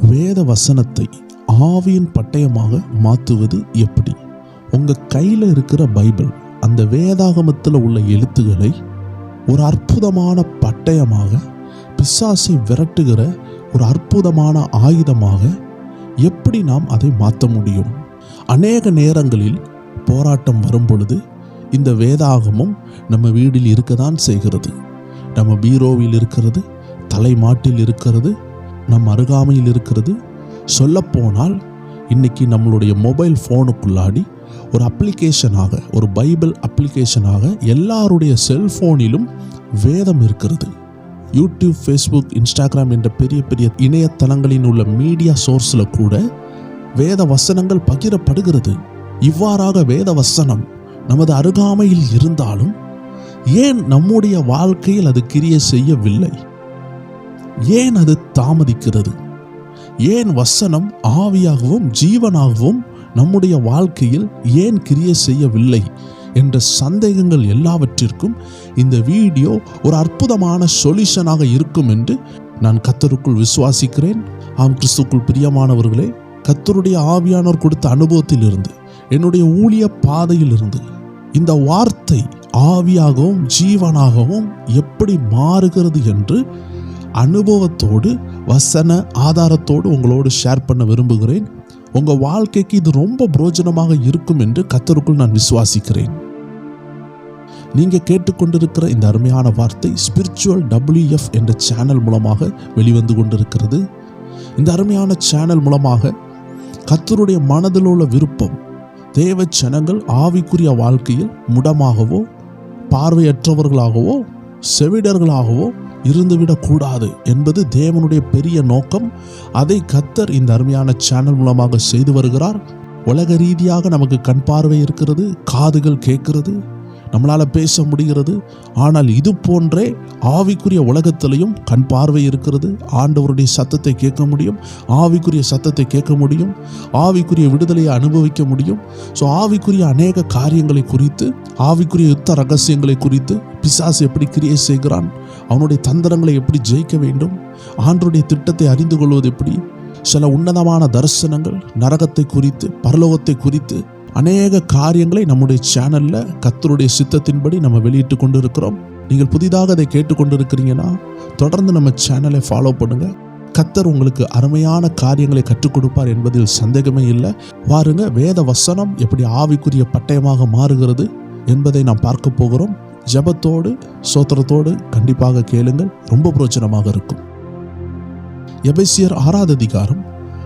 வேத வசனத்தை ஆவியின் பட்டயமாக மாற்றுவது எப்படி? உங்கள் கையில் இருக்கிற பைபிள் அந்த வேதாகமத்தில் உள்ள எழுத்துக்களை ஒரு அற்புதமான பட்டயமாக பிசாசை விரட்டுகிற ஒரு அற்புதமான ஆயுதமாக எப்படி நாம் அதை மாற்ற முடியும்? அநேக நேரங்களில் போராட்டம் வரும் பொழுது இந்த வேதாகமும் நம்ம வீட்டில் இருக்க தான் செய்கிறது. நம்ம பீரோவில் இருக்கிறது தலைமாட்டில் இருக்கிறது நம் அருகாமையில் இருக்கிறது. சொல்லப்போனால் இன்னைக்கு நம்மளுடைய மொபைல் ஃபோனுக்குள்ளாடி ஒரு அப்ளிகேஷனாக ஒரு பைபிள் அப்ளிகேஷனாக எல்லாருடைய செல்ஃபோனிலும் வேதம் இருக்கிறது. யூடியூப் ஃபேஸ்புக் இன்ஸ்டாகிராம் என்ற பெரிய பெரிய இணையதளங்களில் உள்ள மீடியா சோர்ஸில் கூட வேத வசனங்கள் பகிரப்படுகிறது. இவ்வாறாக வேத வசனம் நமது அருகாமையில் இருந்தாலும் ஏன் நம்முடைய வாழ்க்கையில் அது கிரிய செய்யவில்லை? ஏன் அது தாமதிக்கிறது? ஏன் வசனம் ஆவியாகவும் ஜீவனாகவும் நம்முடைய வாழ்க்கையில் ஏன் கிரிய செய்யவில்லை என்ற சந்தேகங்கள் எல்லாவற்றிற்கும் இந்த வீடியோ ஒரு அற்புதமான சொல்யூஷனாக இருக்கும் என்று நான் கத்தருக்குள் விசுவாசிக்கிறேன். ஆம் கிறிஸ்துக்குள் பிரியமானவர்களே கத்தருடைய ஆவியானோர் கொடுத்த அனுபவத்திலிருந்து என்னுடைய ஊழிய பாதையிலிருந்து இந்த வார்த்தை ஆவியாகவும் ஜீவனாகவும் எப்படி மாறுகிறது என்று அனுபவத்தோடு வசன ஆதாரத்தோடு உங்களோடு ஷேர் பண்ண விரும்புகிறேன். உங்கள் வாழ்க்கைக்கு இது ரொம்ப புரோஜனமாக இருக்கும் என்று கத்தருக்குள் நான் விசுவாசிக்கிறேன். நீங்கள் கேட்டுக்கொண்டிருக்கிற இந்த அருமையான வார்த்தை ஸ்பிரிச்சுவல் டபிள்யூஎஃப் என்ற சேனல் மூலமாக வெளிவந்து கொண்டிருக்கிறது. இந்த அருமையான சேனல் மூலமாக கத்தருடைய மனதில் உள்ள விருப்பம் தேவ ஜனங்கள் ஆவிக்குரிய வாழ்க்கையில் முடமாகவோ பார்வையற்றவர்களாகவோ செவிடர்களாகவோ இருந்துவிடக்கூடாது என்பது தேவனுடைய பெரிய நோக்கம். அதை கத்தர் இந்த அருமையான சேனல் மூலமாக செய்து வருகிறார். உலக ரீதியாக நமக்கு கண் பார்வை இருக்கிறது காதுகள் கேட்கிறது நம்மளால் பேச முடிகிறது. ஆனால் இது போன்றே ஆவிக்குரிய உலகத்திலையும் கண் பார்வை இருக்கிறது. ஆண்டவருடைய சத்தத்தை கேட்க முடியும் ஆவிக்குரிய சத்தத்தை கேட்க முடியும் ஆவிக்குரிய விடுதலையை அனுபவிக்க முடியும். ஸோ ஆவிக்குரிய அநேக காரியங்களை குறித்து ஆவிக்குரிய யுத்த ரகசியங்களை குறித்து பிசாசு எப்படி கிரியை செய்கிறான்? அவனுடைய தந்திரங்களை எப்படி ஜெயிக்க வேண்டும்? ஆண்டருடைய திட்டத்தை அறிந்து கொள்வது எப்படி? சில உன்னதமான தரிசனங்கள் நரகத்தை குறித்து பரலோகத்தை குறித்து அநேக காரியங்களை நம்முடைய சேனலில் கத்தருடைய சித்தத்தின்படி நம்ம வெளியிட்டு கொண்டு இருக்கிறோம் நீங்கள் புதிதாக அதை கேட்டுக்கொண்டிருக்கிறீங்கன்னா தொடர்ந்து நம்ம சேனலை ஃபாலோ பண்ணுங்க. கத்தர் உங்களுக்கு அருமையான காரியங்களை கற்றுக் கொடுப்பார் என்பதில் சந்தேகமே இல்லை. வாருங்க வேத வசனம் எப்படி ஆவிக்குரிய பட்டயமாக மாறுகிறது என்பதை நாம் பார்க்க போகிறோம். ஜெபத்தோடு சோத்திரத்தோடு கண்டிப்பாக கேளுங்கள். ரொம்ப பிரோச்சனமாக இருக்கும். எபேசியர் ஆறாவது அதிகாரம்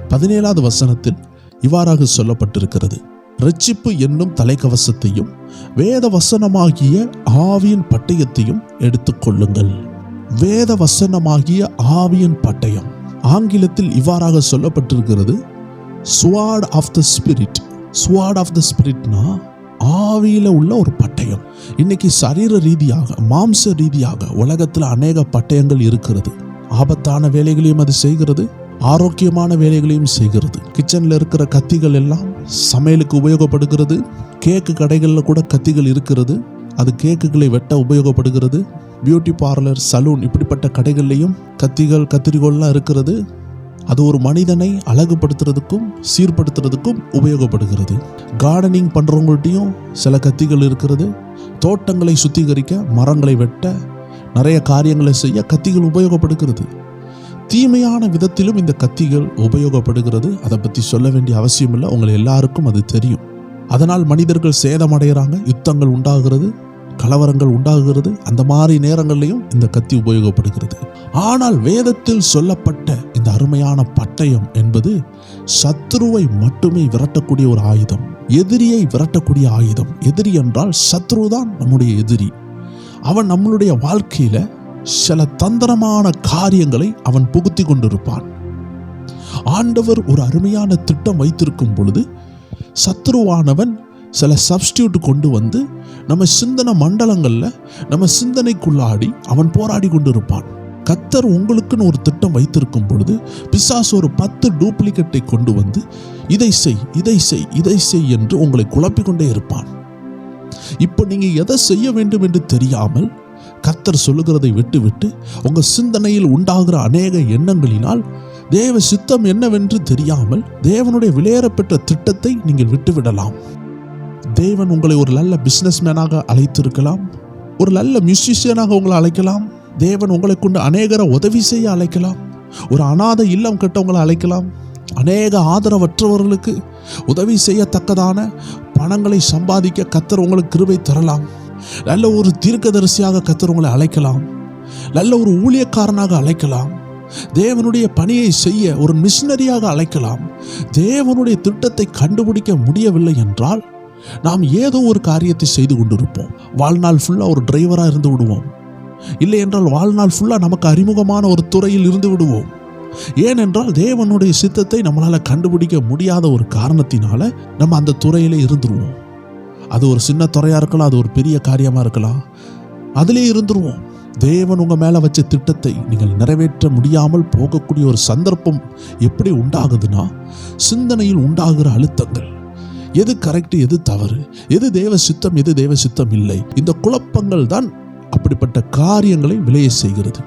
பதினேழாவது வசனத்தில் இவ்வாறாக சொல்லப்பட்டிருக்கிறது. ரட்சிப்பு என்னும் தலைக்கவசத்தையும் வேத வசனமாகிய ஆவியின் பட்டயத்தையும் எடுத்துக்கொள்ளுங்கள். வேத வசனமாகிய ஆவியின் பட்டயம். ஆங்கிலத்தில் இவ்வாறாக சொல்லப்பட்டிருக்கிறது sword of the spirit sword of the ஸ்பிரிட்னா ஆவியில உள்ள ஒரு பட்டயம். இன்னைக்கு சரீர ரீதியாக மாம்ச ரீதியாக உலகத்தில் அநேக பட்டயங்கள் இருக்கிறது. ஆபத்தான வேலைகளையும் அது செய்கிறது ஆரோக்கியமான வேலைகளையும் செய்கிறது. கிச்சனில் இருக்கிற கத்திகள் எல்லாம் சமையலுக்கு உபயோகப்படுகிறது கேக்கு கடைகளில் கூட கத்திகள் இருக்கிறது. அது கேக்குகளை வெட்ட உபயோகப்படுகிறது. பியூட்டி பார்லர் சலூன் இப்படிப்பட்ட கடைகள்லையும் கத்திகள் கத்திரிகோல்லாம் இருக்கிறது. அது ஒரு மனிதனை அழகுபடுத்துறதுக்கும் சீர்படுத்துறதுக்கும் உபயோகப்படுகிறது. கார்டனிங் பண்ணுறவங்கள்ட்டையும் சில கத்திகள் இருக்கிறது. தோட்டங்களை சுத்திகரிக்க மரங்களை வெட்ட நிறைய காரியங்களை செய்ய கத்திகள் உபயோகப்படுகிறது. தீமையான விதத்திலும் இந்த கத்திகள் உபயோகப்படுகிறது. அதை பற்றி சொல்ல வேண்டிய அவசியம் இல்லை. உங்கள் எல்லாருக்கும் அது தெரியும். அதனால் மனிதர்கள் சேதமடைகிறாங்க. யுத்தங்கள் உண்டாகிறது. கலவரங்கள் உண்டாகிறது. அந்த மாதிரி நேரங்கள்லையும் இந்த கத்தி உபயோகப்படுகிறது. ஆனால் வேதத்தில் சொல்லப்பட்ட இந்த அருமையான பட்டயம் என்பது சத்ருவை மட்டுமே விரட்டக்கூடிய ஒரு ஆயுதம். எதிரியை விரட்டக்கூடிய ஆயுதம். எதிரி என்றால் சத்ரு தான் நம்முடைய எதிரி. அவன் நம்மளுடைய வாழ்க்கையில சில தந்திரமான காரியங்களை அவன் புகுத்தி கொண்டிருப்பான். ஆண்டவர் ஒரு அருமையான திட்டம் வைத்திருக்கும் பொழுது சத்ருவானவன் சில சப்ஸ்டியூட் கொண்டு வந்து நம்ம சிந்தனை மண்டலங்களில் நம்ம சிந்தனைக்குள்ளாடி அவன் போராடி கொண்டிருப்பான். கத்தர் உங்களுக்குன்னு ஒரு திட்டம் வைத்திருக்கும் பொழுது பிசாசு ஒரு பத்து டூப்ளிகேட்டை கொண்டு வந்து இதை செய் இதை செய் இதை செய் என்று உங்களை குழப்பிக்கொண்டே இருப்பான். இப்போ நீங்கள் எதை செய்ய வேண்டும் என்று தெரியாமல் கத்தர் சொல்லுகிறதை விட்டுவிட்டு உங்கள் சிந்தனையில் உண்டாகிற அநேக எண்ணங்களினால் தேவ சித்தம் என்னவென்று தெரியாமல் தேவனுடைய விளையேறப்பெற்ற திட்டத்தை நீங்கள் விட்டுவிடலாம். தேவன் உங்களை ஒரு நல்ல பிஸ்னஸ்மேனாக அழைத்திருக்கலாம். ஒரு நல்ல மியூசிஷியனாக உங்களை அழைக்கலாம். தேவன் உங்களை கொண்டு அநேகரை உதவி செய்ய அழைக்கலாம். ஒரு அநாத இல்லம் கெட்டவங்களை அழைக்கலாம். அநேக ஆதரவற்றவர்களுக்கு உதவி செய்யத்தக்கதான பணங்களை சம்பாதிக்க கத்தர் உங்களுக்கு கிருபை தரலாம். நல்ல ஒரு தீர்க்கதரிசியாக கத்தர் உங்களை அழைக்கலாம். நல்ல ஒரு ஊழியக்காரனாக அழைக்கலாம். தேவனுடைய பணியை செய்ய ஒரு மிஷினரியாக அழைக்கலாம். தேவனுடைய திட்டத்தை கண்டுபிடிக்க முடியவில்லை என்றால் நாம் ஏதோ ஒரு காரியத்தை செய்து கொண்டிருப்போம். வாழ்நாள் ஃபுல்லாக ஒரு டிரைவராக இருந்து விடுவோம். இல்லை என்றால் வாழ்நாள் ஃபுல்லாக நமக்கு அறிமுகமான ஒரு துறையில் இருந்து விடுவோம். ஏனென்றால் தேவனுடைய சித்தத்தை நம்மளால் கண்டுபிடிக்க முடியாத ஒரு காரணத்தினால நம்ம அந்த துறையிலே இருந்துருவோம். அது ஒரு சின்ன துறையாக இருக்கலாம் அது ஒரு பெரிய காரியமாக இருக்கலாம். அதிலே இருந்துருவோம். தேவன் உங்கள் மேலே வச்ச திட்டத்தை நீங்கள் நிறைவேற்ற முடியாமல் போகக்கூடிய ஒரு சந்தர்ப்பம் எப்படி உண்டாகுதுன்னா சிந்தனையில் உண்டாகிற அழுத்தங்கள். எது கரெக்ட் எது தவறு? எது தேவ சித்தம் எது தேவ சித்தம் இல்லை? இந்த குழப்பங்கள் தான் அப்படிப்பட்ட காரியங்களை விளைய செய்கிறது.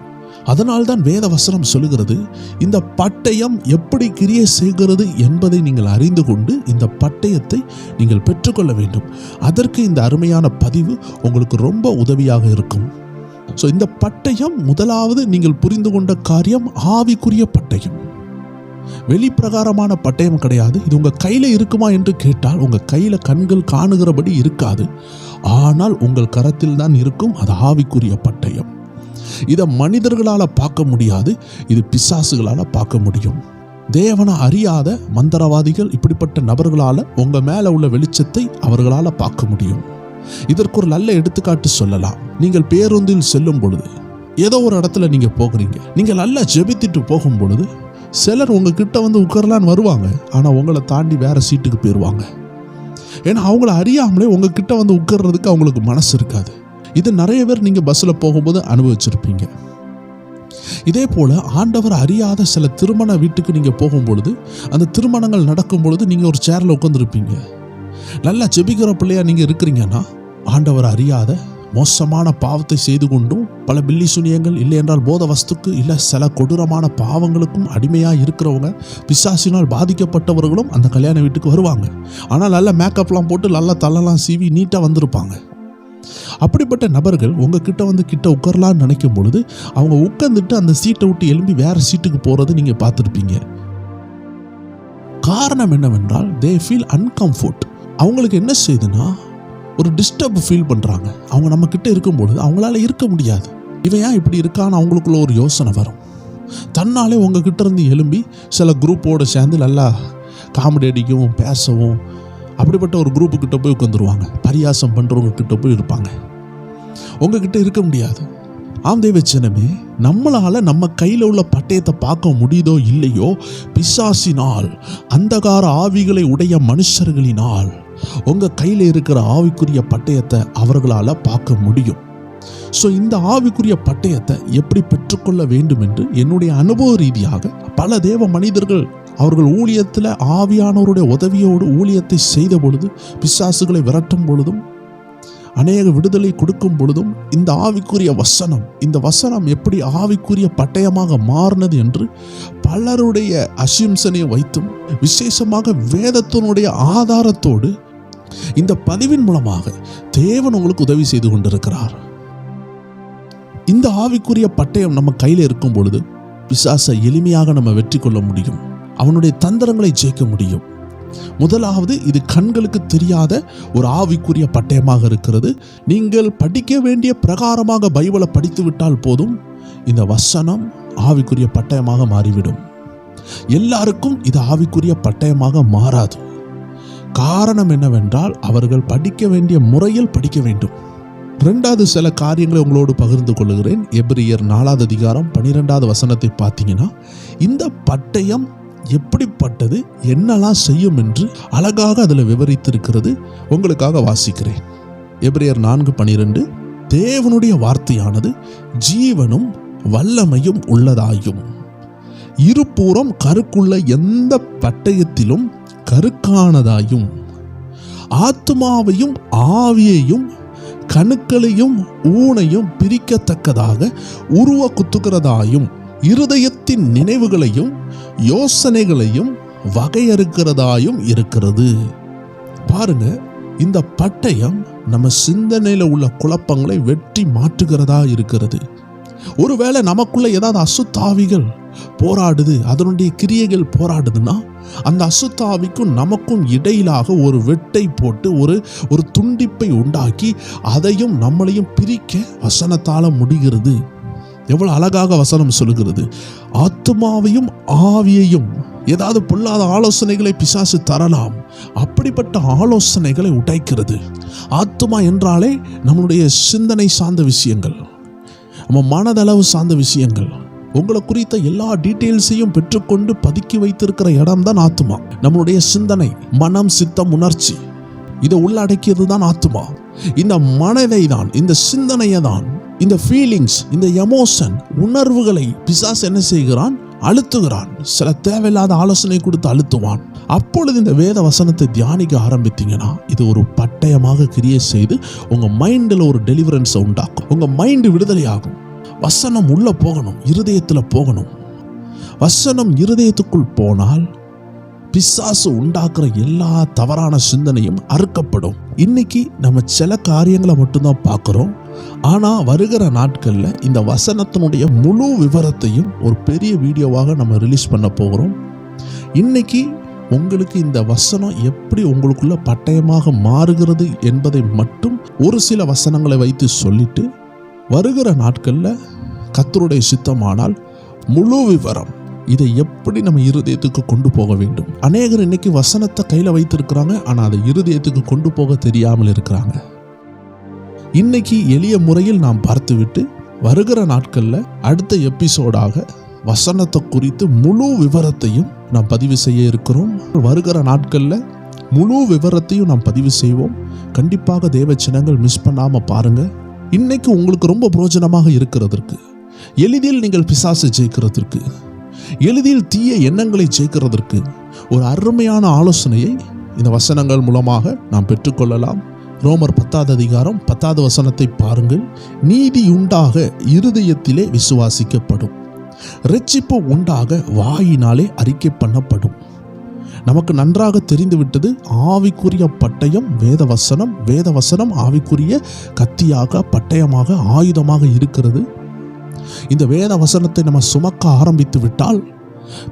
அதனால்தான் வேத வசனம் சொல்லுகிறது இந்த பட்டயம் எப்படி கிரியை செய்கிறது என்பதை நீங்கள் அறிந்து கொண்டு இந்த பட்டயத்தை நீங்கள் பெற்றுக்கொள்ள வேண்டும். அதற்கு இந்த அருமையான பதிவு உங்களுக்கு ரொம்ப உதவியாக இருக்கும். ஸோ இந்த பட்டயம் முதலாவது நீங்கள் புரிந்து கொண்ட காரியம் ஆவிக்குரிய பட்டயம். வெளிப்பிரகாரமான பட்டயம் கிடையாது. இது உங்கள் கையில் இருக்குமா என்று கேட்டால் உங்கள் கையில் கண்கள் காணுகிறபடி இருக்காது. ஆனால் உங்கள் கரத்தில் தான் இருக்கும் அது ஆவிக்குரிய பட்டயம். இதை மனிதர்களால் பார்க்க முடியாது இது பிசாசுகளால் பார்க்க முடியும். தேவனை அறியாத மந்திரவாதிகள் இப்படிப்பட்ட நபர்களால் உங்கள் மேலே உள்ள வெளிச்சத்தை அவர்களால் பார்க்க முடியும். இதற்கு ஒரு நல்ல எடுத்துக்காட்டு சொல்லலாம். நீங்கள் பேருந்தில் செல்லும் பொழுது ஏதோ ஒரு இடத்துல நீங்கள் போகிறீங்க. நீங்கள் நல்லா ஜெபித்துட்டு போகும் பொழுது சிலர் உங்ககிட்ட வந்து உட்காரலான்னு வருவாங்க. ஆனால் உங்களை தாண்டி வேற சீட்டுக்கு போயிடுவாங்க ஏன்னா அவங்கள அறியாமலே உங்ககிட்ட வந்து உட்கார்றதுக்கு அவங்களுக்கு மனசு இருக்காது. இது நிறைய பேர் நீங்கள் பஸ்ஸில் போகும்போது அனுபவிச்சிருப்பீங்க. இதே போல் ஆண்டவர் அறியாத சில திருமண வீட்டுக்கு நீங்கள் போகும்பொழுது அந்த திருமணங்கள் நடக்கும் பொழுது நீங்கள் ஒரு சேரில் உட்காந்துருப்பீங்க நல்லா ஜெபிக்கிற பிள்ளையா நீங்கள் இருக்கிறீங்கன்னா ஆண்டவர் அறியாத மோசமான பாவத்தை செய்து கொண்டும் பல பில்லி சுனியங்கள் இல்லை என்றால் போத வஸ்துக்கு இல்லை சில கொடூரமான பாவங்களுக்கும் அடிமையாக இருக்கிறவங்க பிசாசினால் பாதிக்கப்பட்டவர்களும் அந்த கல்யாண வீட்டுக்கு வருவாங்க. ஆனால் நல்ல மேக்கப்லாம் போட்டு நல்லா தள்ளலாம் சீவி நீட்டாக வந்திருப்பாங்க. அப்படிப்பட்ட நபர்கள் உங்ககிட்ட வந்து கிட்ட உட்காரலான்னு நினைக்கும் பொழுது அவங்க உட்காந்துட்டு அந்த சீட்டை விட்டு எழும்பி வேற சீட்டுக்கு போகிறது நீங்கள் பார்த்துருப்பீங்க. காரணம் என்னவென்றால் தே ஃபீல் அன்கம்ஃபர்ட் அவங்களுக்கு என்ன செய்யுதுன்னா ஒரு டிஸ்டர்ப் ஃபீல் பண்ணுறாங்க அவங்க நம்மக்கிட்ட இருக்கும்பொழுது அவங்களால இருக்க முடியாது. இவன் ஏன் இப்படி இருக்கான்னு அவங்களுக்குள்ள ஒரு யோசனை வரும். தன்னாலே உங்ககிட்ட இருந்து எலும்பி சில குரூப்போடு சேர்ந்து நல்லா காமெடி அடிக்கவும் பேசவும் அப்படிப்பட்ட ஒரு குரூப்பு கிட்ட போய் உட்காந்துருவாங்க பரியாசம் பண்ணுறவங்க கிட்ட போய் இருப்பாங்க. உங்ககிட்ட இருக்க முடியாது. ஆம் தேவச்சனமே நம்மளால் நம்ம கையில் உள்ள பட்டயத்தை பார்க்க முடியுதோ இல்லையோ? பிசாசினால் அந்தகார ஆவிகளை உடைய மனுஷர்களினால். உங்கள் கையில் இருக்கிற ஆவிக்குரிய பட்டயத்தை அவர்களால் பார்க்க முடியும். ஸோ இந்த ஆவிக்குரிய பட்டயத்தை எப்படி பெற்றுக்கொள்ள வேண்டும் என்று என்னுடைய அனுபவ ரீதியாக பல தேவ மனிதர்கள் அவர்கள் ஊழியத்தில் ஆவியானவருடைய உதவியோடு ஊழியத்தை செய்த பொழுது பிசாசுகளை விரட்டும் பொழுதும் அநேக விடுதலை கொடுக்கும் பொழுதும் இந்த ஆவிக்குரிய வசனம் இந்த வசனம் எப்படி ஆவிக்குரிய பட்டயமாக மாறினது என்று பலருடைய அசிம்சனை வைத்தும் விசேஷமாக வேதத்தினுடைய ஆதாரத்தோடு இந்த பதிவின் மூலமாக தேவன் உங்களுக்கு உதவி செய்து கொண்டிருக்கிறார். இந்த ஆவிக்குரிய பட்டயம் நம்ம கையில் இருக்கும் பொழுது பிசாசை எளிமையாக நம்ம வெற்றி கொள்ள முடியும். அவனுடைய தந்திரங்களை ஜெயிக்க முடியும். முதலாவது இது கண்களுக்கு தெரியாத ஒரு ஆவிக்குரிய பட்டயமாக இருக்கிறது. நீங்கள் படிக்க வேண்டிய பிரகாரமாக பைபிளை படித்து விட்டால் போதும். இந்த வசனம் ஆவிக்குரிய பட்டயமாக மாறிவிடும். எல்லாருக்கும் இது ஆவிக்குரிய பட்டயமாக மாறாது. காரணம் என்னவென்றால் அவர்கள் படிக்க வேண்டிய முறையில் படிக்க வேண்டும். ரெண்டாவது சில காரியங்களை உங்களோடு பகிர்ந்து கொள்கிறேன். எப்ரியர் நாலாவது அதிகாரம் பன்னிரெண்டாவது வசனத்தை பார்த்தீங்கன்னா இந்த பட்டயம் எப்படிப்பட்டது என்னெல்லாம் செய்யும் என்று அழகாக அதில் விவரித்திருக்கிறது உங்களுக்காக வாசிக்கிறேன். எபிரியர் நான்கு பனிரெண்டு தேவனுடைய வார்த்தையானது ஜீவனும் வல்லமையும் உள்ளதாயும். இருபுறம் கருக்குள்ள எந்த பட்டயத்திலும் கருக்கானதாயும் ஆத்மாவையும் ஆவியையும் கணுக்களையும் ஊனையும் பிரிக்கத்தக்கதாக உருவ குத்துகிறதாயும் இருதயத்தின் நினைவுகளையும் யோசனைகளையும் வகையறுக்கிறதாயும் இருக்கிறது. பாருங்க இந்த பட்டயம் நம்ம சிந்தனையில் உள்ள குழப்பங்களை வெட்டி மாற்றுகிறதா இருக்கிறது. ஒருவேளை நமக்குள்ள ஏதாவது அசுத்தாவிகள் போராடுது அதனுடைய கிரியைகள் போராடுதுன்னா அந்த அசுத்தாவிக்கும் நமக்கும் இடையிலாக ஒரு வெட்டை போட்டு ஒரு ஒரு துண்டிப்பை உண்டாக்கி அதையும் நம்மளையும் பிரிக்க வசனத்தால் முடிகிறது. எவ்வளோ அழகாக வசனம் சொல்லுகிறது. ஆத்மாவையும் ஆவியையும் ஏதாவது பொல்லாத ஆலோசனைகளை பிசாசு தரலாம். அப்படிப்பட்ட ஆலோசனைகளை உடைக்கிறது. ஆத்மா என்றாலே நம்மளுடைய சிந்தனை சார்ந்த விஷயங்கள். நம்ம மனதளவு சார்ந்த விஷயங்கள் உங்களை குறித்த எல்லா டீட்டெயில்ஸையும் பெற்றுக்கொண்டு பதுக்கி வைத்திருக்கிற இடம் தான் ஆத்மா நம்மளுடைய சிந்தனை மனம் சித்தம் உணர்ச்சி இதை உள்ளடக்கியது தான் ஆத்மா இந்த மனதை தான் இந்த சிந்தனையை தான் இந்த ஃபீலிங்ஸ் இந்த எமோஷன் உணர்வுகளை பிசாஸ் என்ன செய்கிறான்? அழுத்துகிறான். சில தேவையில்லாத ஆலோசனை கொடுத்து அழுத்துவான். அப்பொழுது இந்த வேத வசனத்தை தியானிக்க ஆரம்பித்தீங்கன்னா இது ஒரு பட்டயமாக கிரியேட் செய்து உங்க மைண்டில் ஒரு டெலிவரன்ஸை உண்டாக்கும். உங்க மைண்டு விடுதலையாகும். வசனம் உள்ள போகணும் இருதயத்தில் போகணும். வசனம் இருதயத்துக்குள் போனால் பிசாசு உண்டாக்குற எல்லா தவறான சிந்தனையும் அறுக்கப்படும். இன்னைக்கு நம்ம சில காரியங்களை மட்டும்தான் பார்க்குறோம். ஆனால் வருகிற நாட்களில் இந்த வசனத்தினுடைய முழு விவரத்தையும் ஒரு பெரிய வீடியோவாக நம்ம ரிலீஸ் பண்ண போகிறோம். இன்னைக்கு உங்களுக்கு இந்த வசனம் எப்படி உங்களுக்குள்ள பட்டயமாக மாறுகிறது என்பதை மட்டும் ஒரு சில வசனங்களை வைத்து சொல்லிட்டு வருகிற நாட்களில் கத்தருடைய சித்தமானால் முழு விவரம் இதை எப்படி நம்ம இருதயத்துக்கு கொண்டு போக வேண்டும். அநேகர் இன்னைக்கு வசனத்தை கையில் வைத்திருக்கிறாங்க ஆனால் அதை இருதயத்துக்கு கொண்டு போக தெரியாமல் இருக்கிறாங்க. இன்னைக்கு எளிய முறையில் நாம் பார்த்துவிட்டு வருகிற நாட்களில் அடுத்த எபிசோடாக வசனத்தை குறித்து முழு விவரத்தையும் நாம் பதிவு செய்ய இருக்கிறோம். வருகிற நாட்களில் முழு விவரத்தையும் நாம் பதிவு செய்வோம். கண்டிப்பாக தேவ சின்னங்கள் மிஸ் பண்ணாமல் பாருங்க. இன்னைக்கு உங்களுக்கு ரொம்ப பிரோஜனமாக இருக்கிறதற்கு எளிதில் நீங்கள் பிசாசு ஜெயிக்கிறதற்கு எளிதில் தீய எண்ணங்களை ஜெயிக்கிறதற்கு ஒரு அருமையான ஆலோசனையை இந்த வசனங்கள் மூலமாக நாம் பெற்றுக்கொள்ளலாம். ரோமர் பத்தாவது அதிகாரம் பத்தாவது வசனத்தை பாருங்கள். நீதி உண்டாக இருதயத்திலே விசுவாசிக்கப்படும். ரட்சிப்பு உண்டாக வாயினாலே அறிக்கை பண்ணப்படும். நமக்கு நன்றாக தெரிந்துவிட்டது ஆவிக்குரிய பட்டயம் வேத வசனம் வேத வசனம் ஆவிக்குரிய கத்தியாக பட்டயமாக ஆயுதமாக இருக்கிறது. இந்த வேத வசனத்தை நம்ம சுமக்க ஆரம்பித்து விட்டால்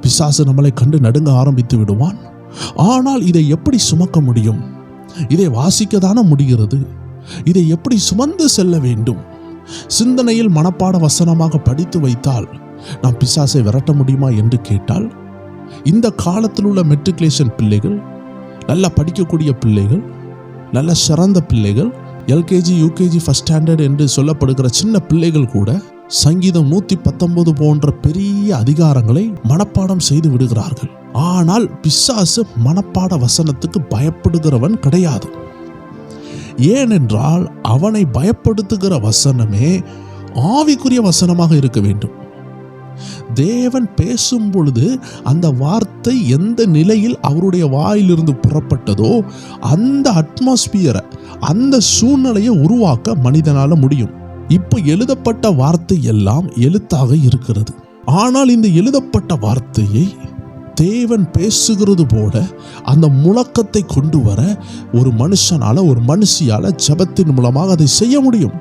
பிசாசு நம்மளை கண்டு நடுங்க ஆரம்பித்து விடுவான். ஆனால் இதை எப்படி சுமக்க முடியும்? இதை வாசிக்கதான முடிகிறது? இதை எப்படி சுமந்து செல்ல வேண்டும்? சிந்தனையில் மனப்பாட வசனமாக படித்து வைத்தால் நாம் பிசாசை விரட்ட முடியுமா என்று கேட்டால் இந்த காலத்தில் உள்ள மெட்ரிகுலேஷன் பிள்ளைகள் நல்லா படிக்கக்கூடிய பிள்ளைகள் நல்ல சிறந்த பிள்ளைகள் எல்கேஜி யூகேஜி ஃபஸ்ட் ஸ்டாண்டர்ட் என்று சொல்லப்படுகிற சின்ன பிள்ளைகள் கூட சங்கீதம் நூற்றி பத்தொன்பது போன்ற பெரிய அதிகாரங்களை மனப்பாடம் செய்து விடுகிறார்கள். ஆனால் பிசாசு மனப்பாட வசனத்துக்கு பயப்படுகிறவன் கிடையாது. ஏனென்றால் அவனை பயப்படுத்துகிற வசனமே ஆவிக்குரிய வசனமாக இருக்க வேண்டும். தேவன் பேசும் பொழுது அந்த வார்த்தை எந்த நிலையில் அவருடைய வாயிலிருந்து புறப்பட்டதோ அந்த அட்மாஸ்பியரை அந்த சூழ்நிலையை உருவாக்க மனிதனால் முடியும். இப்போ எழுதப்பட்ட வார்த்தை எல்லாம் எழுத்தாக இருக்கிறது. ஆனால் இந்த எழுதப்பட்ட வார்த்தையை தேவன் பேசுகிறது போல அந்த முழக்கத்தை கொண்டு வர ஒரு மனுஷனால ஒரு மனுஷியால் ஜபத்தின் மூலமாக அதை செய்ய முடியும்.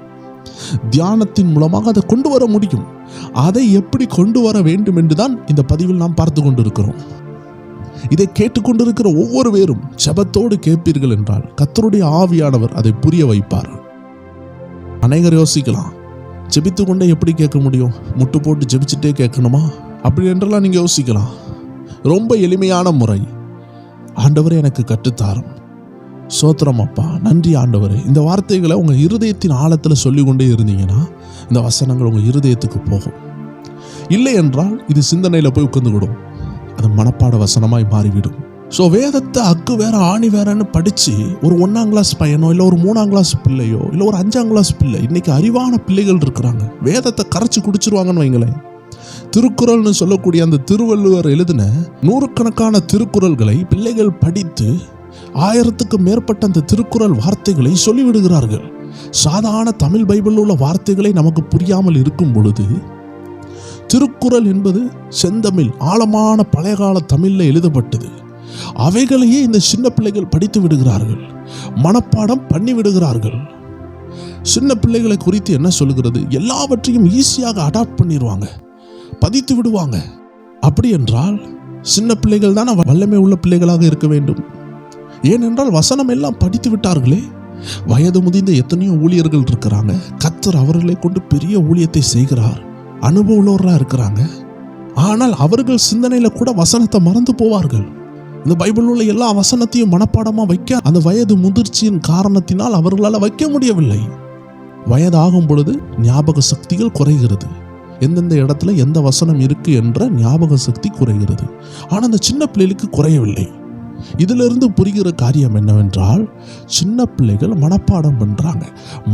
தியானத்தின் மூலமாக அதை கொண்டு வர முடியும். அதை எப்படி கொண்டு வர வேண்டும் என்றுதான் இந்த பதிவில் நாம் பார்த்து கொண்டிருக்கிறோம். இதை கேட்டுக்கொண்டிருக்கிற ஒவ்வொரு பேரும் ஜபத்தோடு கேட்பீர்கள் என்றால் கத்தருடைய ஆவியானவர் அதை புரிய வைப்பார். அநேகர் யோசிக்கலாம். ஜெபித்து கொண்டே எப்படி கேட்க முடியும்? முட்டு போட்டு ஜெபிச்சுட்டே கேட்கணுமா? அப்படி என்றெல்லாம் நீங்கள் யோசிக்கலாம். ரொம்ப எளிமையான முறை. ஆண்டவரே எனக்கு கற்றுத்தாரும். சோத்திரம் அப்பா நன்றி ஆண்டவரே. இந்த வார்த்தைகளை உங்கள் இருதயத்தின் ஆழத்தில் சொல்லிக்கொண்டே இருந்தீங்கன்னா இந்த வசனங்கள் உங்கள் இருதயத்துக்கு போகும். இல்லை என்றால் இது சிந்தனையில் போய் உட்காந்துவிடும் அது மனப்பாட வசனமாய் மாறிவிடும். ஸோ வேதத்தை அக்கு வேற ஆணி வேறன்னு படித்து ஒரு ஒன்றாம் கிளாஸ் பையனோ இல்லை ஒரு மூணாம் கிளாஸ் பிள்ளையோ இல்லை ஒரு அஞ்சாம் கிளாஸ் பிள்ளை இன்னைக்கு அறிவான பிள்ளைகள் இருக்கிறாங்க. வேதத்தை கரைச்சி குடிச்சிருவாங்கன்னு வைங்களேன். திருக்குறள்னு சொல்லக்கூடிய அந்த திருவள்ளுவர் எழுதின நூறுக்கணக்கான திருக்குறள்களை பிள்ளைகள் படித்து ஆயிரத்துக்கு மேற்பட்ட அந்த திருக்குறள் வார்த்தைகளை சொல்லிவிடுகிறார்கள். சாதாரண தமிழ் பைபிளில் உள்ள வார்த்தைகளை நமக்கு புரியாமல் இருக்கும் பொழுது திருக்குறள் என்பது செந்தமிழ் ஆழமான பழைய கால தமிழில் எழுதப்பட்டது. அவைகளையே இந்த சின்ன பிள்ளைகள் படித்து விடுகிறார்கள். மனப்பாடம் பண்ணி விடுகிறார்கள். சின்ன பிள்ளைகளை குறித்து என்ன சொல்லுகிறது? எல்லாவற்றையும் ஈஸியாக அடாப்ட் பண்ணிடுவாங்க. பதித்து விடுவாங்க. அப்படி என்றால் சின்ன பிள்ளைகள் தான் வல்லமை உள்ள பிள்ளைகளாக இருக்க வேண்டும். ஏனென்றால் வசனம் எல்லாம் படித்து விட்டார்களே. வயது முதிர்ந்த எத்தனையோ ஊழியர்கள் இருக்கிறாங்க. கத்தர் அவர்களை கொண்டு பெரிய ஊழியத்தை செய்கிறார். அனுபவம் உள்ளவராக இருக்கிறாங்க. ஆனால் அவர்கள் சிந்தனையில் கூட வசனத்தை மறந்து போவார்கள். இந்த பைபிள் உள்ள எல்லா வசனத்தையும் மனப்பாடமாக வைக்க அந்த வயது முதிர்ச்சியின் காரணத்தினால் அவர்களால் வைக்க முடியவில்லை. வயதாகும் பொழுது ஞாபக சக்திகள் குறைகிறது. எந்தெந்த இடத்துல எந்த வசனம் இருக்கு என்ற ஞாபக சக்தி குறைகிறது. ஆனால் அந்த சின்ன பிள்ளைகளுக்கு குறையவில்லை. இதிலிருந்து புரிகிற காரியம் என்னவென்றால் சின்ன பிள்ளைகள் மனப்பாடம் பண்ணுறாங்க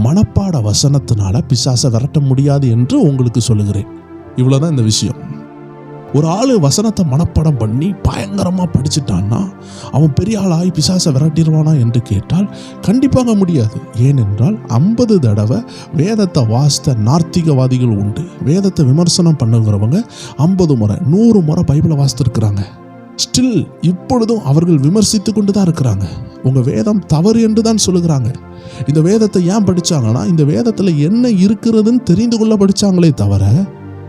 மனப்பாட வசனத்தினால பிசாசை விரட்ட முடியாது என்று உங்களுக்கு சொல்லுகிறேன். இவ்வளோதான் இந்த விஷயம். ஒரு ஆள் வசனத்தை மனப்பாடம் பண்ணி பயங்கரமாக படிச்சுட்டான்னா அவன் பெரிய ஆளாகி பிசாசை விரட்டிடுவானா என்று கேட்டால் கண்டிப்பாக முடியாது. ஏனென்றால் ஐம்பது தடவை வேதத்தை வாசித்த நார்த்திகவாதிகள் உண்டு. வேதத்தை விமர்சனம் பண்ணுங்கிறவங்க ஐம்பது முறை நூறு முறை பைபிளை வாசித்திருக்கிறாங்க. ஸ்டில் இப்பொழுதும் அவர்கள் விமர்சித்து கொண்டு தான் இருக்கிறாங்க. உங்கள் வேதம் தவறு என்று தான் சொல்லுகிறாங்க. இந்த வேதத்தை ஏன் படித்தாங்கன்னா இந்த வேதத்தில் என்ன இருக்கிறதுன்னு தெரிந்து கொள்ள படித்தாங்களே தவிர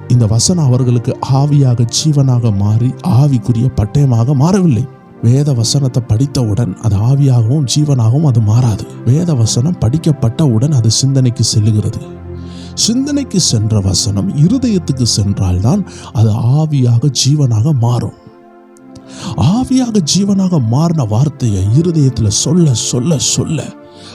இந்த வசனம் அவர்களுக்கு ஆவியாக ஜீவனாக மாறி ஆவிக்குரிய பட்டயமாக மாறவில்லை. வேத வசனத்தை படித்தவுடன் அது ஆவியாகவும் ஜீவனாகவும் அது மாறாது. வேத வசனம் படிக்கப்பட்டவுடன் அது சிந்தனைக்கு செல்லுகிறது. சிந்தனைக்கு சென்ற வசனம் இருதயத்துக்கு சென்றால்தான் அது ஆவியாக ஜீவனாக மாறும். ஆவியாக ஜீவனாக மாறின வார்த்தையை இருதயத்தில் சொல்ல சொல்ல சொல்ல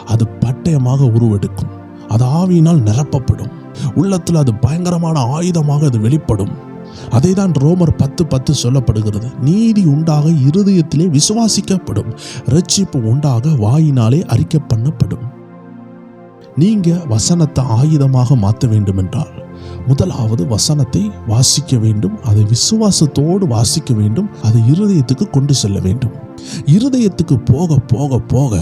அது பட்டயமாக உருவெடுக்கும். அது ஆவியினால் நிரப்பப்படும். உள்ளத்தில் அது பயங்கரமான ஆயுதமாக அது வெளிப்படும். அதை தான் ரோமர் பத்து பத்து சொல்லப்படுகிறது. நீதி உண்டாக இருதயத்திலே விசுவாசிக்கப்படும். ரட்சிப்பு உண்டாக வாயினாலே அறிக்கை பண்ணப்படும் நீங்க வசனத்தை ஆயுதமாக மாற்ற வேண்டும் என்றால் முதலாவது வசனத்தை வாசிக்க வேண்டும் அதை விசுவாசத்தோடு வாசிக்க வேண்டும் அதை இருதயத்துக்கு கொண்டு செல்ல வேண்டும். இருதயத்துக்கு போக போக போக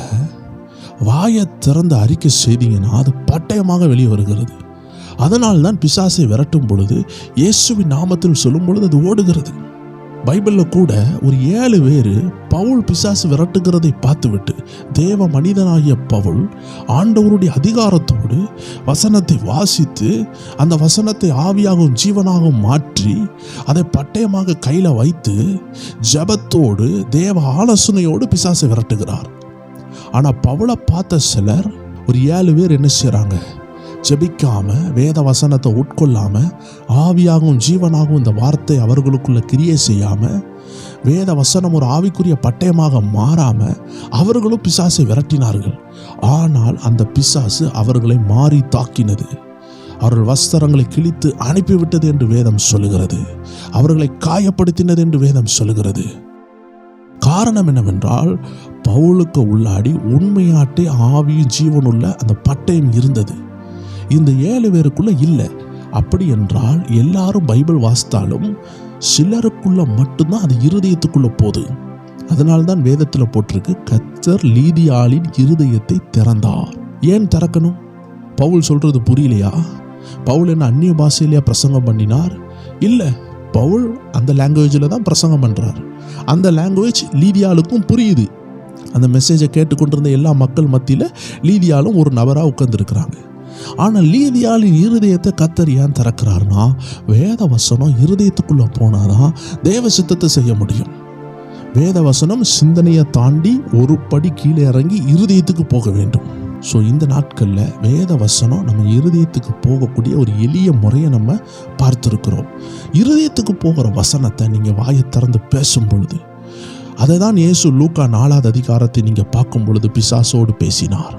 வாயை திறந்து அறிக்கை செய்தீங்கன்னா அது பட்டயமாக வெளியே வருகிறது அதனால் தான் பிசாசை விரட்டும் பொழுது இயேசுவின் நாமத்தில் சொல்லும் பொழுது அது ஓடுகிறது. பைபிளில் கூட ஒரு ஏழு பேர் பவுல் பிசாசு விரட்டுகிறதை பார்த்துவிட்டு தேவ மனிதனாகிய பவுல் ஆண்டவருடைய அதிகாரத்தோடு வசனத்தை வாசித்து அந்த வசனத்தை ஆவியாகவும் ஜீவனாகவும் மாற்றி அதை பட்டயமாக கையில் வைத்து ஜபத்தோடு தேவ ஆலோசனையோடு பிசாசை விரட்டுகிறார். ஆனால் பவுலை பார்த்த சிலர் ஒரு ஏழு பேர் என்ன செய்கிறாங்க ஜெபிக்காம வேத வசனத்தை உட்கொள்ளாம ஆவியாகவும் ஜீவனாகவும் இந்த வார்த்தை அவர்களுக்குள்ள கிரியை செய்யாம வேத வசனம் ஒரு ஆவிக்குரிய பட்டயமாக மாறாம அவர்களும் பிசாசை விரட்டினார்கள். ஆனால் அந்த பிசாசு அவர்களை மாறி தாக்கினது. அவர்கள் வஸ்திரங்களை கிழித்து அனுப்பிவிட்டது என்று வேதம் சொல்லுகிறது. அவர்களை காயப்படுத்தினது என்று வேதம் சொல்லுகிறது. காரணம் என்னவென்றால் பவுலுக்கு உள்ளாடி உண்மையாட்டே ஆவியும் ஜீவனுள்ள அந்த பட்டயம் இருந்தது. இந்த ஏழு பேருக்குள்ள இல்லை. அப்படி என்றால் எல்லாரும் பைபிள் வாசித்தாலும் சிலருக்குள்ள மட்டும்தான் அது இருதயத்துக்குள்ள போகுது. அதனால்தான் வேதத்தில் போட்டிருக்கு கத்தர் லீதியாளின் இருதயத்தை திறந்தார். ஏன் திறக்கணும்? பவுல் சொல்றது புரியலையா? பவுல் என்ன அந்நிய பாஷையிலேயே பிரசங்கம் பண்ணினார்? இல்லை பவுல் அந்த லாங்குவேஜில் தான் பிரசங்கம் பண்ணுறார் அந்த லாங்குவேஜ் லீதியாளுக்கும் புரியுது. அந்த மெசேஜை கேட்டுக்கொண்டிருந்த எல்லா மக்கள் மத்தியில் லீதியாலும் ஒரு நபராக உட்கார்ந்துருக்கிறாங்க. ஆனால் லீதியாளின் இருதயத்தை கத்தர் ஏன் திறக்கிறார்னா? வேத வசனம் இருதயத்துக்குள்ளே போனாதான் தேவ சித்தத்தை செய்ய முடியும். வேத வசனம் சிந்தனையை தாண்டி ஒரு படி கீழே இறங்கி இருதயத்துக்கு போக வேண்டும். ஸோ இந்த நாட்களில் வேத வசனம் நம்ம இருதயத்துக்கு போகக்கூடிய ஒரு எளிய முறையை நம்ம பார்த்துருக்கிறோம். இருதயத்துக்கு போகிற வசனத்தை நீங்கள் வாயை திறந்து பேசும் பொழுது அதை தான் இயேசு லூக்கா நாலாவது அதிகாரத்தை நீங்கள் பார்க்கும் பொழுது பிசாசோடு பேசினார்.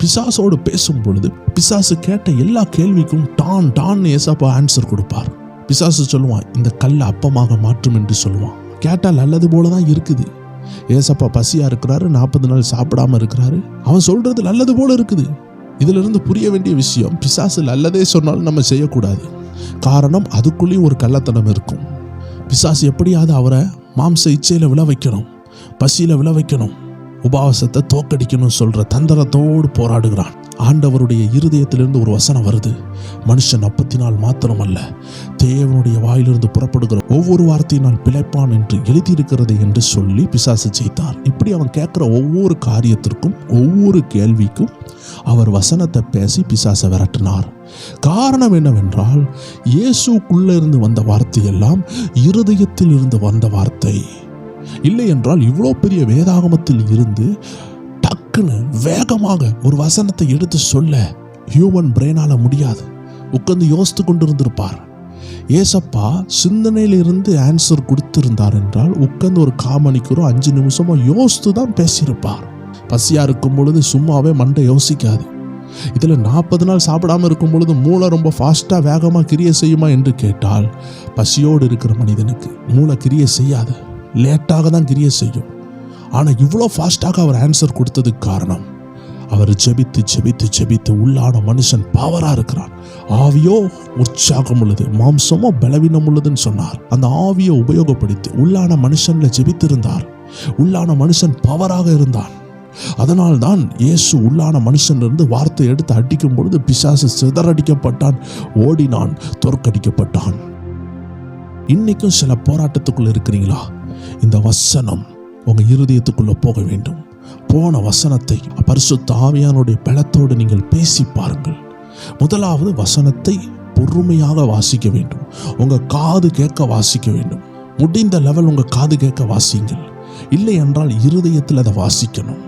பிசாசோடு பேசும் பொழுது பிசாசு கேட்ட எல்லா கேள்விக்கும் டான் டான் ஏசாப்பா ஆன்சர் கொடுப்பார். பிசாசு சொல்லுவான் இந்த கல்லை அப்பமாக மாற்றும் என்று சொல்லுவான். கேட்டால் நல்லது போல தான் இருக்குது. ஏசப்பா பசியா இருக்கிறாரு நாற்பது நாள் சாப்பிடாம இருக்கிறாரு. அவன் சொல்றது நல்லது போல இருக்குது. இதிலிருந்து புரிய வேண்டிய விஷயம் பிசாசு நல்லதே சொன்னாலும் நம்ம செய்யக்கூடாது. காரணம் அதுக்குள்ளேயும் ஒரு கள்ளத்தனம் இருக்கும். பிசாசு எப்படியாவது அவரை மாம்ச இச்சையில விழ வைக்கணும். பசியில விழ வைக்கணும். உபவாசத்தை தோக்கடிக்கணும்னு சொல்கிற தந்திரத்தோடு போராடுகிறான். ஆண்டவருடைய இருதயத்திலிருந்து ஒரு வசனம் வருது. மனுஷன் அப்பத்தினால் மாத்திரமல்ல தேவனுடைய வாயிலிருந்து புறப்படுகிற ஒவ்வொரு வார்த்தையினால் பிழைப்பான் என்று எழுதியிருக்கிறது என்று சொல்லி பிசாசு செய்தார் இப்படி அவன் கேட்குற ஒவ்வொரு காரியத்திற்கும் ஒவ்வொரு கேள்விக்கும் அவர் வசனத்தை பேசி பிசாசை விரட்டினார். காரணம் என்னவென்றால் இயேசுக்குள்ளே இருந்து வந்த வார்த்தையெல்லாம் இருதயத்தில் இருந்து வந்த வார்த்தை. இல்லை என்றால் இவ்வளோ பெரிய வேதாகமத்தில் இருந்து டக்குன்னு வேகமாக ஒரு வசனத்தை எடுத்து சொல்ல ஹியூமன் பிரெயினால் முடியாது. உட்கார்ந்து யோசித்து கொண்டு இருந்திருப்பார் ஏசப்பா சிந்தனையிலிருந்து ஆன்சர் கொடுத்திருந்தார் என்றால் உட்கார்ந்து ஒரு காமணிக்கிறோ அஞ்சு நிமிஷமோ யோசித்து தான் பேசியிருப்பார். பசியாக இருக்கும் பொழுது சும்மாவே மண்டை யோசிக்காது. இதில் நாற்பது நாள் சாப்பிடாம இருக்கும் பொழுது மூளை ரொம்ப ஃபாஸ்ட்டாக வேகமாக கிரியை செய்யுமா என்று கேட்டால் பசியோடு இருக்கிற மனிதனுக்கு மூளை கிரியை செய்யாது. லேட்டாக தான் தெரிய செய்யும். ஆனால் இவ்வளோ ஃபாஸ்ட்டாக அவர் ஆன்சர் கொடுத்ததுக்கு காரணம் அவர் ஜெபித்து ஜெபித்து ஜெபித்து உள்ளான மனுஷன் பவராக இருக்கிறான். ஆவியோ உற்சாகம் உள்ளது மாம்சமோ பலவீனம் உள்ளதுன்னு சொன்னார். அந்த ஆவியை உபயோகப்படுத்தி உள்ளான மனுஷன்ல ஜெபித்திருந்தார். உள்ளான மனுஷன் பவராக இருந்தான். அதனால்தான் இயேசு உள்ளான மனுஷனிலிருந்து வார்த்தை எடுத்து அடிக்கும் பொழுது பிசாசு சிதறடிக்கப்பட்டான் ஓடினான் தோற்கடிக்கப்பட்டான். இன்னைக்கும் சில போராட்டத்துக்குள்ள இருக்கிறீங்களா? இந்த வசனம் உங்கள் இருதயத்துக்குள்ளே போக வேண்டும். போன வசனத்தை பரிசுத்த ஆவியானுடைய பலத்தோடு நீங்கள் பேசி பாருங்கள். முதலாவது வசனத்தை பொறுமையாக வாசிக்க வேண்டும். உங்கள் காது கேட்க வாசிக்க வேண்டும். முடிந்த லெவல் உங்கள் காது கேட்க வாசிங்கள் இல்லை என்றால் இருதயத்தில் அதை வாசிக்கணும்.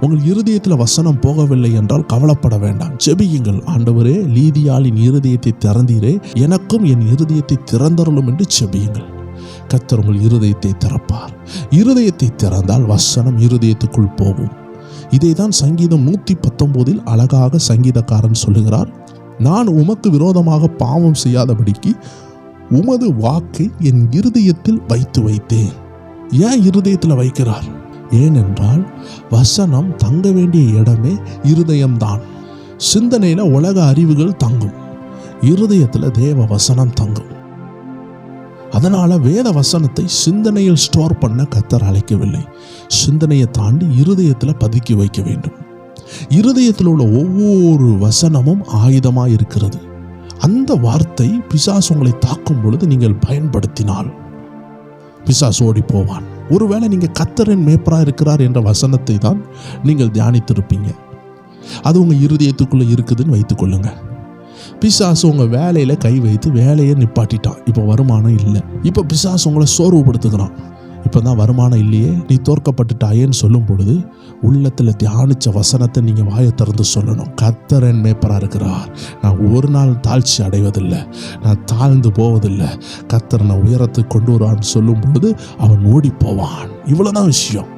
உங்கள் இருதயத்தில் வசனம் போகவில்லை என்றால் கவலைப்பட வேண்டாம். செபியுங்கள் ஆண்டவரே லீதியாளின் இருதயத்தை திறந்தீரே. எனக்கும் என் இருதயத்தை திறந்தருளும் என்று செபியுங்கள் கத்தர் உங்கள் இருதயத்தை திறப்பார். இருதயத்தை திறந்தால் வசனம் இருதயத்துக்குள் போகும். இதைதான் சங்கீதம் நூற்றி பத்தொம்போதில் அழகாக சங்கீதக்காரன் சொல்லுகிறார். நான் உமக்கு விரோதமாக பாவம் செய்யாதபடிக்கு உமது வாக்கை என் இருதயத்தில் வைத்து வைத்தேன். ஏன் இருதயத்தில் வைக்கிறார்? ஏனென்றால் வசனம் தங்க வேண்டிய இடமே இருதயம்தான். சிந்தனையில் உலக அறிவுகள் தங்கும். இருதயத்தில் தேவ வசனம் தங்கும். அதனால் வேத வசனத்தை சிந்தனையில் ஸ்டோர் பண்ண கத்தர் அழைக்கவில்லை. சிந்தனையை தாண்டி இருதயத்தில் பதுக்கி வைக்க வேண்டும். இருதயத்தில் உள்ள ஒவ்வொரு வசனமும் ஆயுதமாக இருக்கிறது. அந்த வார்த்தை பிசாசு உங்களை தாக்கும் பொழுது நீங்கள் பயன்படுத்தினால். பிசாசு ஓடி போவான். ஒருவேளை நீங்கள் கத்தரின் மேப்பரா இருக்கிறார் என்ற வசனத்தை தான் நீங்கள் தியானித்திருப்பீங்க. அது உங்கள் இருதயத்துக்குள்ளே இருக்குதுன்னு வைத்துக்கொள்ளுங்கள் பிசாசு உங்கள் வேலையில் கை வைத்து வேலையை நிப்பாட்டிட்டான். இப்போ வருமானம் இல்லை. இப்போ பிசாசு உங்களை சோர்வுபடுத்துகிறான். இப்போ தான் வருமானம் இல்லையே நீ தோற்கப்பட்டுட்டாயேன்னு சொல்லும் பொழுது உள்ளத்தில் தியானித்த வசனத்தை நீங்கள் வாயை திறந்து சொல்லணும். கத்தர் என் மேப்பராக இருக்கிறார். நான் ஒரு நாள் தாழ்ச்சி அடைவதில்லை. நான் தாழ்ந்து போவதில்லை. கத்தர் நான் உயரத்துக்கு கொண்டு வருவான்னு சொல்லும் பொழுது அவன் ஓடி போவான். இவ்வளோதான் விஷயம்.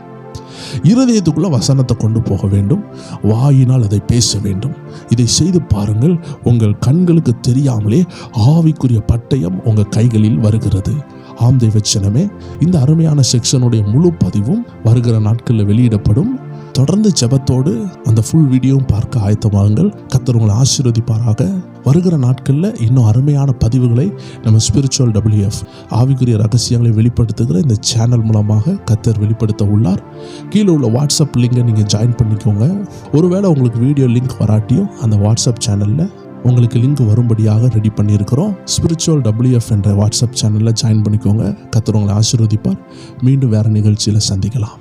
இருதயத்துக்குள்ள வசனத்தை கொண்டு போக வேண்டும். வாயினால் அதை பேச வேண்டும். இதை செய்து பாருங்கள். உங்கள் கண்களுக்கு தெரியாமலே ஆவிக்குரிய பட்டயம் உங்கள் கைகளில் வருகிறது. ஆம் தேவச்சனமே. இந்த அருமையான செக்ஷனுடைய முழு பதிவும் வருகிற நாட்களில் வெளியிடப்படும். தொடர்ந்து ஜெபத்தோடு அந்த ஃபுல் வீடியோவும் பார்க்க ஆயத்தமாகுங்கள் கத்தர் உங்களை ஆசீர்வதிப்பாராக. வருகிற நாட்களில் இன்னும் அருமையான பதிவுகளை நம்ம ஸ்பிரிச்சுவல் டபிள்யூஎஃப் ஆவிக்குரிய ரகசியங்களை வெளிப்படுத்துகிற இந்த சேனல் மூலமாக கத்தர் வெளிப்படுத்த உள்ளார். கீழே உள்ள வாட்ஸ்அப் லிங்கை நீங்கள் ஜாயின் பண்ணிக்கோங்க. ஒருவேளை உங்களுக்கு வீடியோ லிங்க் வராட்டியும் அந்த வாட்ஸ்அப் சேனலில் உங்களுக்கு லிங்க் வரும்படியாக ரெடி பண்ணியிருக்கிறோம். ஸ்பிரிச்சுவல் டபிள்யூஎஃப் என்ற வாட்ஸ்அப் சேனலில் ஜாயின் பண்ணிக்கோங்க. கத்துறவங்களை உங்களை ஆசீர்வதிப்பார். மீண்டும் வேறு நிகழ்ச்சியில் சந்திக்கலாம்.